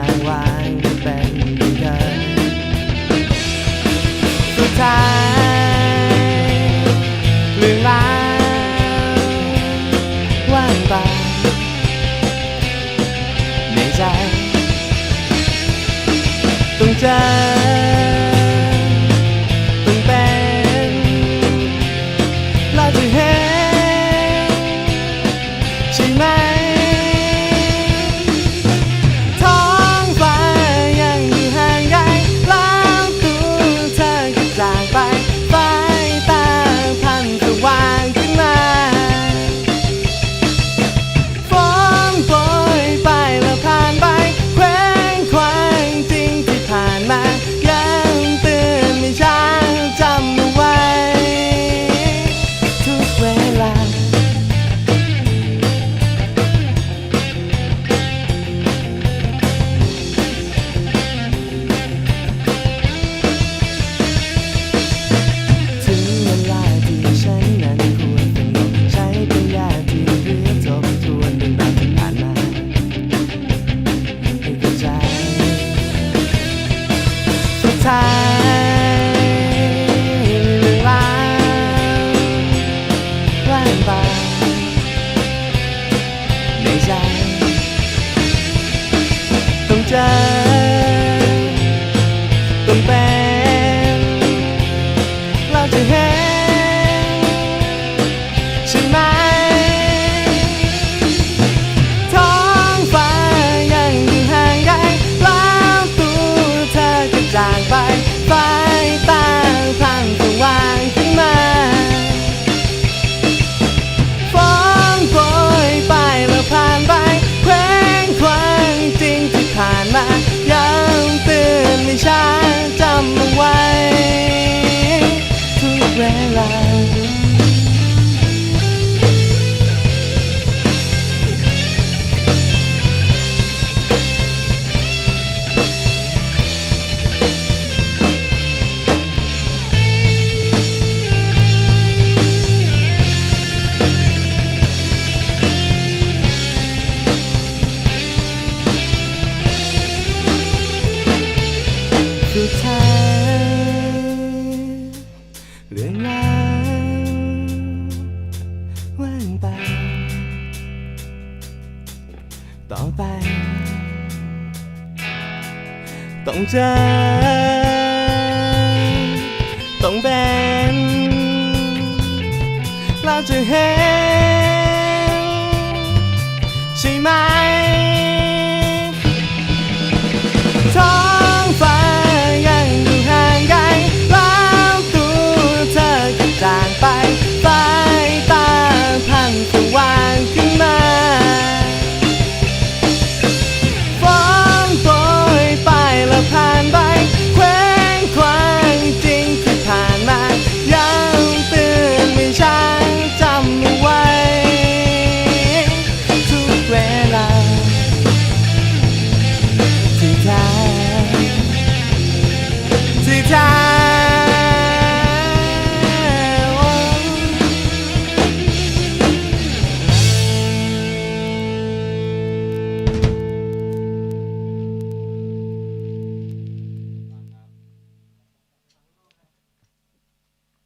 างวางเป็นเดิมสุดท้าย ya. ต่อไป ต้องเจอ ต้องแบนเราจะเห็นใช่ไหม